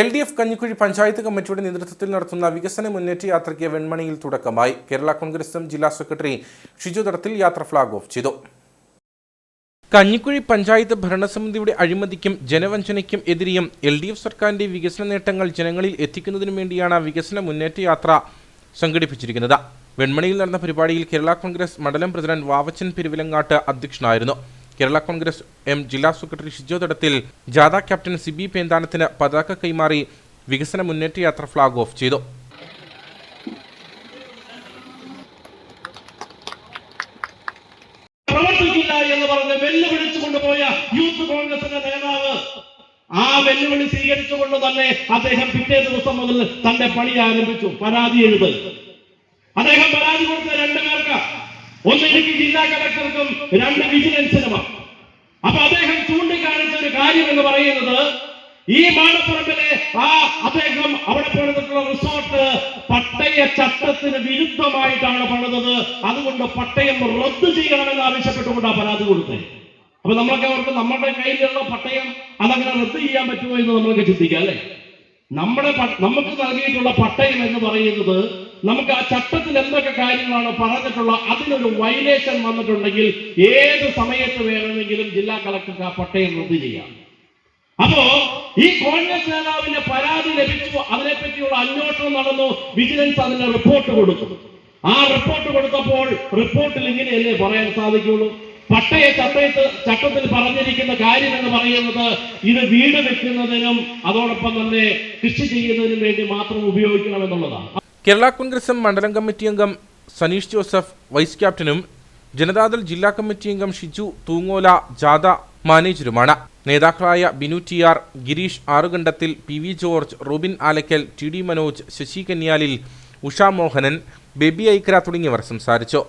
L D F Kanjikuzhi panchayat കമ്മിറ്റിയുടെ നേതൃത്വത്തിൽ നടത്തുന്ന വികസന മുന്നേറ്റ യാത്രയ്ക്ക് വെൺമണിയിൽ തുടക്കമായി. കേരള കോൺഗ്രസ് ജില്ലാ സെക്രട്ടറി ഷിജു തടത്തിൽ യാത്ര ഫ്ളാഗ് ഓഫ് ചെയ്തു. കഞ്ഞിക്കുഴി പഞ്ചായത്ത് ഭരണസമിതിയുടെ അഴിമതിക്കും ജനവഞ്ചനയ്ക്കും എതിരെയും എൽ ഡി എഫ് സർക്കാരിന്റെ വികസന നേട്ടങ്ങൾ ജനങ്ങളിൽ എത്തിക്കുന്നതിനു വേണ്ടിയാണ് വികസന മുന്നേറ്റ യാത്ര സംഘടിപ്പിച്ചിരിക്കുന്നത്. വെൺമണിയിൽ നടന്ന പരിപാടിയിൽ കേരള കോൺഗ്രസ് മണ്ഡലം പ്രസിഡന്റ് വാവച്ചൻ പെരുവിലങ്ങാട്ട് അധ്യക്ഷനായിരുന്നു. കേരള കോൺഗ്രസ് എം ജില്ലാ സെക്രട്ടറി ഷിജോ തടത്തിൽ ജാഥ ക്യാപ്റ്റൻ സിബി പേന്താനത്തിന് പതാക കൈമാറി വികസന മുന്നേറ്റ യാത്ര ഫ്ലാഗ് ഓഫ് ചെയ്തു. കൊണ്ടുപോയ യൂത്ത് കോൺഗ്രസിന്റെ ആ വെല്ലുവിളി സ്വീകരിച്ചുകൊണ്ട് തന്നെ അദ്ദേഹം പിറ്റേ ദിവസം മുതൽ തന്റെ പണി ആരംഭിച്ചു പരാതി എഴുതൽ. അദ്ദേഹം പരാതി കൊടുത്ത രണ്ടു പേർക്ക് ഒന്ന് ജില്ലാ കളക്ടർക്കും രണ്ട് വിജിലൻസിനുമാണ്. അപ്പൊ അദ്ദേഹം ചൂണ്ടിക്കാണിച്ച ഒരു കാര്യം എന്ന് പറയുന്നത് ഈ മാളപ്പുറമ്പിലെ ആ അദ്ദേഹം അവിടെ പണിതിട്ടുള്ള റിസോർട്ട് പട്ടയ ചട്ടത്തിന് വിരുദ്ധമായിട്ടാണ് പണിതത്. അതുകൊണ്ട് പട്ടയം റദ്ദു ചെയ്യണമെന്ന് ആവശ്യപ്പെട്ടുകൊണ്ട് പരാതി കൊടുത്തത്. അപ്പൊ നമ്മളൊക്കെ അവർക്ക് നമ്മുടെ കയ്യിലുള്ള പട്ടയം അതങ്ങനെ റദ്ദ് ചെയ്യാൻ പറ്റുമോ എന്ന് നമ്മളൊക്കെ ചിന്തിക്കാം അല്ലെ? നമ്മുടെ നമുക്ക് നൽകിയിട്ടുള്ള പട്ടയം എന്ന് പറയുന്നത് നമുക്ക് ആ ചട്ടത്തിൽ എന്തൊക്കെ കാര്യങ്ങളാണ് പറഞ്ഞിട്ടുള്ള അതിനൊരു വയലേഷൻ വന്നിട്ടുണ്ടെങ്കിൽ ഏത് സമയത്ത് വേണമെങ്കിലും ജില്ലാ കളക്ടർക്ക് ആ പട്ടയം റദ്ദു ചെയ്യാം. അപ്പോ ഈ കോൺഗ്രസ് നേതാവിന്റെ പരാതി ലഭിച്ചു അതിനെപ്പറ്റിയുള്ള അന്വേഷണം നടന്നു വിജിലൻസ് അതിന്റെ റിപ്പോർട്ട് കൊടുത്തു ആ റിപ്പോർട്ട് കൊടുത്തപ്പോൾ റിപ്പോർട്ടിൽ ഇങ്ങനെയല്ലേ പറയാൻ സാധിക്കുള്ളൂ? പട്ടയ ചട്ടയത്ത് ചട്ടത്തിൽ പറഞ്ഞിരിക്കുന്ന കാര്യം എന്ന് പറയുന്നത് ഇത് വീട് വെക്കുന്നതിനും അതോടൊപ്പം തന്നെ കൃഷി ചെയ്യുന്നതിനും വേണ്ടി മാത്രം ഉപയോഗിക്കണമെന്നുള്ളതാണ് കേരള കോൺഗ്രസ് എം മണ്ഡലം കമ്മിറ്റി അംഗം സനീഷ് ജോസഫ് വൈസ് ക്യാപ്റ്റനും ജനതാദൾ ജില്ലാ കമ്മിറ്റി അംഗം ഷിജു തൂങ്ങോല ജാഥ മാനേജരുമാണ്. നേതാക്കളായ Binu T R Gireesh Arukandathil P V George Robin Alakkal T D Manoj Sasi Kanyalil Usha Mohanan Baby Aikra തുടങ്ങിയവർ സംസാരിച്ചു.